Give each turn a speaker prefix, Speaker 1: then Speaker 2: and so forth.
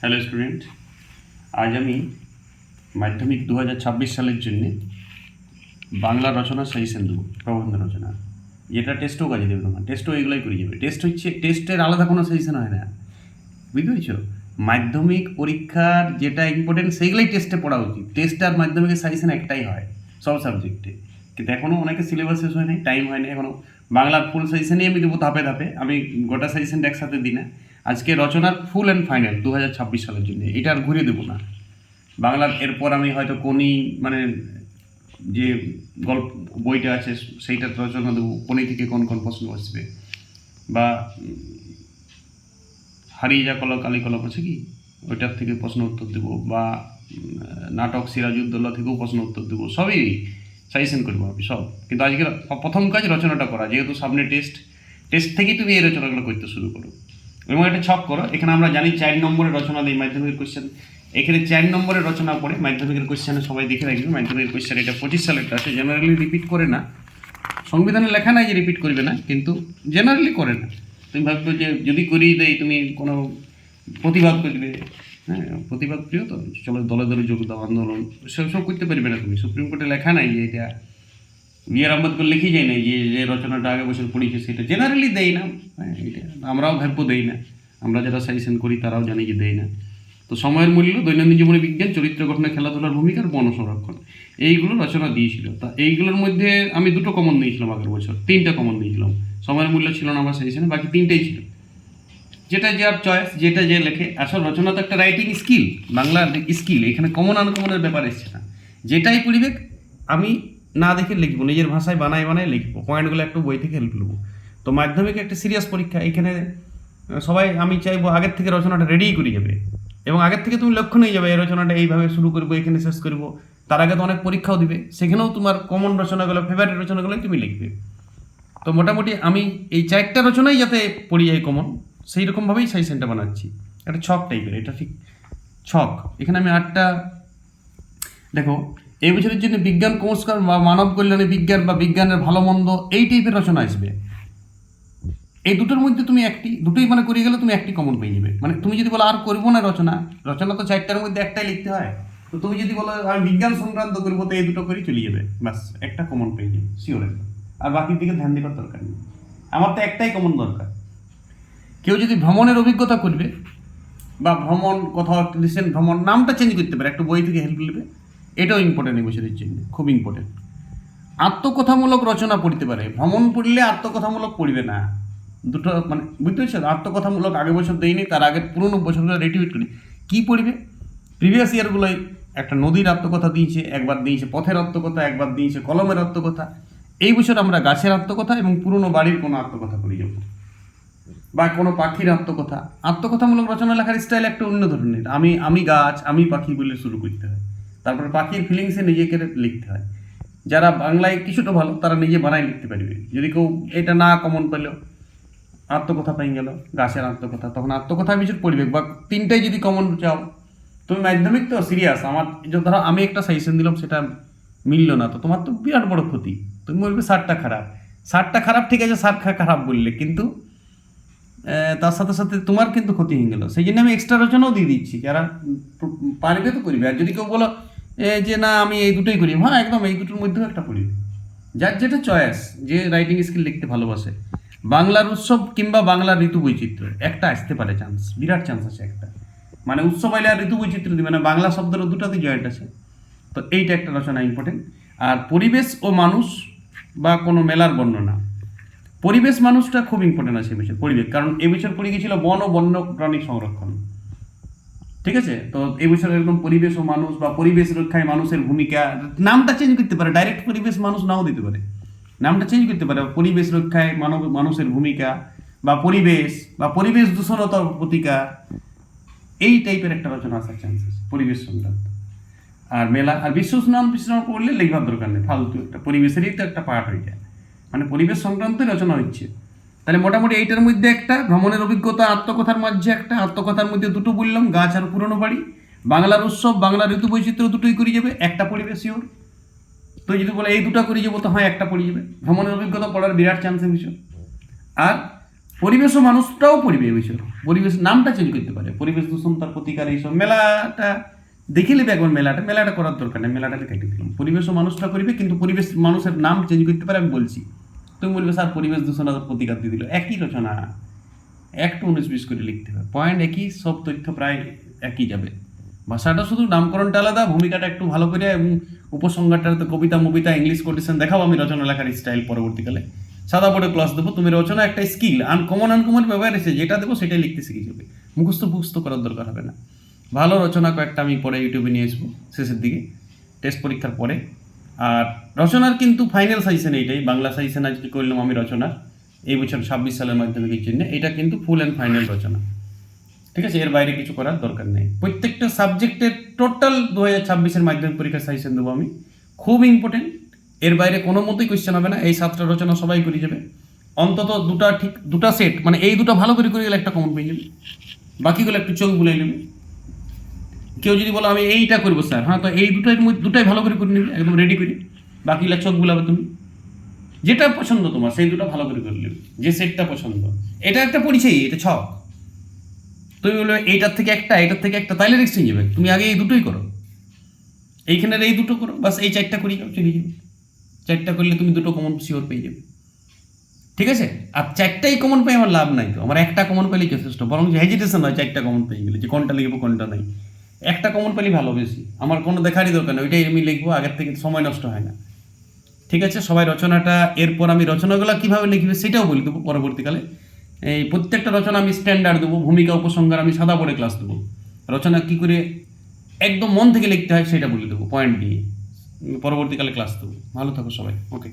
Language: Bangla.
Speaker 1: হ্যালো স্টুডেন্ট আজ আমি মাধ্যমিক দু হাজার ছাব্বিশ সালের জন্য বাংলা রচনা সাজেশন দেবো, প্রবন্ধ রচনা। যেটা টেস্টও কাজে দেবে তোমার। টেস্টও এগুলোই করে যাবে টেস্ট হচ্ছে টেস্টের আলাদা কোনো সাজেশন হয় না। বুঝতে পেরেছ? মাধ্যমিক পরীক্ষার যেটা ইম্পর্টেন্ট সেইগুলোই টেস্টে পড়া উচিত। টেস্ট আর মাধ্যমিকের সাজেশন একটাই হয়, সব সাবজেক্টে কিন্তু এখনও অনেকে সিলেবাস শেষ হয় নাই টাইম হয় না এখনও বাংলার ফুল সাজেশনই আমি দেবো ধাপে ধাপে। আমি গোটা সাজেশনটা একসাথে দিই না। আজকে রচনার ফুল অ্যান্ড ফাইনাল দু হাজার ছাব্বিশ সালের জন্য। এটা আর ঘুরে দেবো না। বাংলার এরপর আমি হয়তো কোনি মানে যে গল্প, বইটা আছে সেইটার রচনা দেবো, কোনি থেকে কোন কোন প্রশ্ন আসবে। বা হারিয়ে যা কলক, কালী কলক আছে কি? ওইটার থেকে প্রশ্ন উত্তর দেবো, বা নাটক, সিরাজউদ্দৌলা থেকেও প্রশ্ন উত্তর দেবো, সবই সাজেশন করব আমি, সব। কিন্তু আজকে প্রথম কাজ রচনাটা করা, যেহেতু সামনে টেস্ট টেস্ট থেকেই তুমি এই রচনাগুলো করতে শুরু করো। এবং একটা ছক করো। এখানে আমরা জানি চার নম্বরের রচনা দিই মাধ্যমিকের কোশ্চেন এখানে চার নম্বরের রচনা পড়ে মাধ্যমিকের কোয়েশ্চেনে সবাই দেখে রাখবে। মাধ্যমিকের কোশ্চেন এটা পঁচিশ সালেরটা আছে জেনারেলি রিপিট করে না। সংবিধানে লেখা নাই যে রিপিট করবে না, কিন্তু জেনারেলি করে না। তুমি ভাবছ যে যদি করিয়ে দেয় তুমি কোনো প্রতিবাদ করবে? হ্যাঁ প্রতিবাদ প্রিয় তো? চলো দলে দলে যোগ দাও, আন্দোলন। সব সব করতে পারবে না তুমি। সুপ্রিম কোর্টে লেখা নাই যে এটা আর আম্বেদকর লিখে যায় না যে যে রচনাটা আগে বছর পড়িয়েছে সেটা জেনারেলি দেয় না। হ্যাঁ, আমরাও ভাব্য দেই না। আমরা যারা সাজেশন করি তারাও জানি যে দেয় না। তো সময়ের মূল্য দৈনন্দিন জীবনে বিজ্ঞান চরিত্র গঠনে খেলাধুলার ভূমিকার আর বন সংরক্ষণ। এইগুলো রচনা দিয়েছিল। তা এইগুলোর মধ্যে আমি দুটো কমন দিয়েছিলাম আগের বছর। তিনটা কমন দিয়েছিলাম। সময়ের মূল্য ছিল না আমার সাজেশনে বাকি তিনটেই ছিল। যেটা যার চয়েস যেটা যে লেখে আসল রচনা তো একটা রাইটিং স্কিল বাংলার স্কিল এখানে কমন আনকমনের ব্যাপার এসছে না। যেটাই পড়িবে আমি না দেখে লিখব, নিজের ভাষায় বানায় বানায় লিখব পয়েন্টগুলো একটু বই থেকে হেল্প নেব। তো মাধ্যমিক একটা সিরিয়াস পরীক্ষা, এখানে সবাই আমি চাইব আগের থেকে রচনাটা রেডিই করে যাবে এবং আগের থেকে তুমি লক্ষ্য নিয়ে যাবে, এই রচনাটা এইভাবে শুরু করব, এখানে শেষ করব। তার আগে তো অনেক পরীক্ষাও দিবে, সেখানেও তোমার কমন রচনাগুলো ফেভারিট রচনাগুলোই তুমি লিখবে। তো মোটামুটি আমি এই চারটা রচনাই যাতে পড়ি যাই কমন সেই রকমভাবেই সাজেশনটা বানাচ্ছি। একটা ছক টাইপের এটা ঠিক ছক। এখানে আমি আটটা, দেখো এই বছরের জন্য বিজ্ঞান সংস্কার বা মানব কল্যাণে বিজ্ঞান বা বিজ্ঞানের ভালো, মন্দ, এই টাইপের রচনা আসবে। এই দুটোর মধ্যে তুমি একটি, দুটোই মানে করিয়ে গেলে তুমি একটি কমন পেয়ে যাবে। মানে তুমি যদি বলো আর করব না রচনা রচনা তো চারটার মধ্যে একটাই লিখতে হয়। তো তুমি যদি বলো আমি বিজ্ঞান সংক্রান্ত করব, তো এই দুটো করেই চলে যাবে। ব্যাস, একটা কমন পেয়ে যাবে শিওর আর বাকির দিকে ধ্যান দেওয়ার দরকার নেই। আমার তো একটাই কমন দরকার। কেউ যদি ভ্রমণের অভিজ্ঞতা করবে, বা ভ্রমণ, কোথাও রিসেন্ট ভ্রমণ, নামটা চেঞ্জ করতে পারে, একটা বই থেকে হেল্প নেবে। এটাও ইম্পর্টেন্ট বছরের জন্য খুব ইম্পর্টেন্ট আত্মকথামূলক রচনা পড়তে পারে। ভ্রমণ পড়লে আত্মকথামূলক পড়বে না। দুটো মানে বুঝতে পারছ আত্মকথামূলক আগের বছর দেয়নি তার আগের পুরনো বছরগুলো রেটিউট করি। কী পড়বে? প্রিভিয়াস ইয়ারগুলোই একটা নদীর আত্মকথা দিয়েছে, একবার দিয়েছে পথের আত্মকথা, একবার দিয়েছে কলমের আত্মকথা। এই বছর আমরা গাছের আত্মকথা এবং পুরনো বাড়ির কোনো আত্মকথা করে যাব। বা কোনো পাখির আত্মকথা। আত্মকথামূলক রচনা লেখার স্টাইল একটা অন্য ধরনের। আমি আমি গাছ, আমি পাখি বলে শুরু করতে হয়। তারপরে পাখির ফিলিংসে নিজেকে লিখতে হয়। যারা বাংলায় কিছুটা ভালো, তারা নিজে বানাই লিখতে পারবে। যদি কেউ এটা না কমন পেল, আত্মকথা পেয়ে গেল, গাছের আত্মকথা, তখন আত্মকথা বিষয় পড়বে। বা তিনটাই যদি কমন চাও, তুমি মাধ্যমিক তো সিরিয়াস আমার ধরো আমি একটা সাজেশন দিলাম, সেটা মিললো না। তো তোমার তো বিরাট বড় ক্ষতি। তুমি বলবে সারটা খারাপ। সারটা খারাপ, ঠিক আছে সার খারাপ বললে, কিন্তু তার সাথে সাথে তোমার কিন্তু ক্ষতি হয়ে গেল। সেই জন্য আমি এক্সট্রা রচনাও দিয়ে দিচ্ছি। যারা পারবে তো করবে। আর যদি কেউ বলো যে না, আমি এই দুটোই করি। হ্যাঁ একদম, এই দুটোর মধ্যেও একটা করি। যার যেটা চয়েস যে রাইটিং স্কিল লিখতে ভালোবাসে। বাংলার উৎসব কিংবা বাংলার ঋতু বৈচিত্র্য, একটা আসতে পারে চান্স বিরাট চান্স আছে একটা। মানে উৎসব আইলে আর ঋতু বৈচিত্র্য দিবে না বাংলা শব্দের দুটাতে জয়েন্ট আছে। তো এইটা একটা রচনা ইম্পর্টেন্ট আর পরিবেশ ও মানুষ বা কোনো মেলার বর্ণনা পরিবেশ মানুষটা খুব ইম্পর্টেন্ট আছে এই বছর, পরিবেশ। কারণ এই বছর পড়ে গেছিল বন ও বন্য প্রাণী সংরক্ষণ। ঠিক আছে? তো এই বছর একদম পরিবেশ ও মানুষ বা পরিবেশ রক্ষায় মানুষের ভূমিকা, নামটা চেঞ্জ করতে পারে ডাইরেক্ট পরিবেশ মানুষ নাও দিতে পারে। নামটা চেঞ্জ করতে পারে, পরিবেশ রক্ষায় মানব, মানুষের ভূমিকা বা পরিবেশ বা পরিবেশ দূষণতার প্রতিকার, এই টাইপের একটা রচনা আসার চান্স আছে পরিবেশ সংক্রান্ত। আর মেলা, আর বিশ্ব স্নান বিশ্রাম করলে লেখবার দরকার নেই, ফালতু একটা, পরিবেশেরই তো একটা পার্ট হয়ে যায়। মানে পরিবেশ সংক্রান্ত রচনা হচ্ছে। তাহলে মোটামুটি এইটার মধ্যে একটা, ভ্রমণের অভিজ্ঞতা, আত্মকথার মাঝে একটা, আত্মকথার মধ্যে দুটো বললাম, গাছ আর পুরনো বাড়ি। বাংলার উৎসব বাংলা ঋতু বৈচিত্র্য দুটোই করে যাবে, একটা পরিবেশ ইওর তো যদি বলে এই দুটো করে যাব, তো হয়, একটা পড়ে যাবে। ভ্রমণের অভিজ্ঞতা পড়ার বিরাট চান্সের বিষয় আর পরিবেশ ও মানুষটাও পরিবে বিষয় পরিবেশ নামটা চেঞ্জ করতে পারে। পরিবেশ দূষণ, তার প্রতিকার এইসব, মেলাটা দেখে নেবে একবার মেলাটা। মেলাটা করার দরকার নেই মেলাটাকে কেটে দিলাম। পরিবেশ ও মানুষটা করিবে, কিন্তু পরিবেশ মানুষের নাম চেঞ্জ করতে পারে, আমি বলছি। তুমি বলবে, স্যার, পরিবেশ দূষণ আর প্রতিকার দিয়ে দিল। একই রচনা। একটু উনিশ বিশ করে লিখতে হবে। পয়েন্ট একই, সব তথ্য প্রায় একই যাবে। ভাষাটা শুধু নামকরণটা আলাদা, ভূমিকাটা একটু ভালো করে এবং উপসংহারটা তো কবিতা, মবিতা ইংলিশ কোটেশন দেখাও আমি রচনা লেখার স্টাইল পরবর্তীকালে। সাদা বোর্ডে ক্লাস দেবো, তুমি রচনা একটা স্কিল আনকমন আনকমন ব্যবহার এসে যেটা দেবো সেটাই লিখতে শিখে যাবে। মুখস্থ মুখস্থ করার দরকার হবে না। ভালো রচনা কয়েকটা আমি পরে ইউটিউবে নিয়ে আসব, শেষের দিকে। টেস্ট পরীক্ষার পরে আর রচনার কিন্তু ফাইনাল সাজেশন এইটাই বাংলা সাজেশন আজকে করলাম আমি রচনার এই বছর ছাব্বিশ সালের মাধ্যমিকের জন্য এটা কিন্তু ফুল অ্যান্ড ফাইনাল রচনা। ঠিক আছে, এর বাইরে কিছু করার দরকার নেই। প্রত্যেকটা সাবজেক্টের টোটাল দু হাজার ছাব্বিশের মাধ্যমিক পরীক্ষার সাজেশন দেবো আমি। খুব ইম্পর্টেন্ট এর বাইরে কোনো মতোই কোয়েশ্চেন হবে না। এই সাতটা রচনা সবাই করে যাবে। অন্তত দুটা ঠিক, দুটা সেট মানে এই দুটো ভালো করে করে গেলে একটা কমন পেয়ে যাবে। বাকিগুলো একটু চোখ বুলাই নেবে। কেউ যদি বলো, আমি এইটা করব স্যার হ্যাঁ তো এই দুটোই দুটাই ভালো করে করে নেবে, একদম রেডি করি। বাকিগুলো চোখ বুলাবে তুমি। যেটা পছন্দ তোমার, সেই দুটো ভালো করে করে নেবে, যে সেটটা পছন্দ। এটা একটা পরিচয়, এটা ছক। তুমি বলবে, এইটার থেকে একটা এটার থেকে একটা, তাইলে এক্সচেঞ্জ যাবে। তুমি আগে এই দুটোই করো। এইখানের এই দুটো করো, বাস এই চারটা করি যাও, চলে যাবে। চারটা করলে তুমি দুটো কমন শিওর পেয়ে যাবে। ঠিক আছে? আর চারটাই কমন পেয়ে আমার লাভ নাই তো। আমার একটা কমন পেলেই যথেষ্ট, বরং হেজিটেশন হয় চারটা কমন পেয়ে গেলে, যে কোনটা লিখব, কোনটা নাই। একটা কমন পেলেই ভালো বেশি আমার কোনো দেখারই দরকার নেই, ওইটাই আমি লিখব, আগের থেকে সময় নষ্ট হয় না। ঠিক আছে? সবাই রচনাটা, এরপর আমি রচনাগুলো কীভাবে লিখবে সেটাও বলে দেবো পরবর্তীকালে। এই প্রত্যেকটা রচনা আমি স্ট্যান্ডার্ড দেবো, ভূমিকা, উপসংহার আমি সাদা বোর্ডে ক্লাস দেবো। রচনা কী করে একদম মন থেকে লিখতে হয় সেটা বলে দেবো পয়েন্ট দিয়ে। পরবর্তীকালে ক্লাস দেবো। ভালো থাকো সবাই। ওকে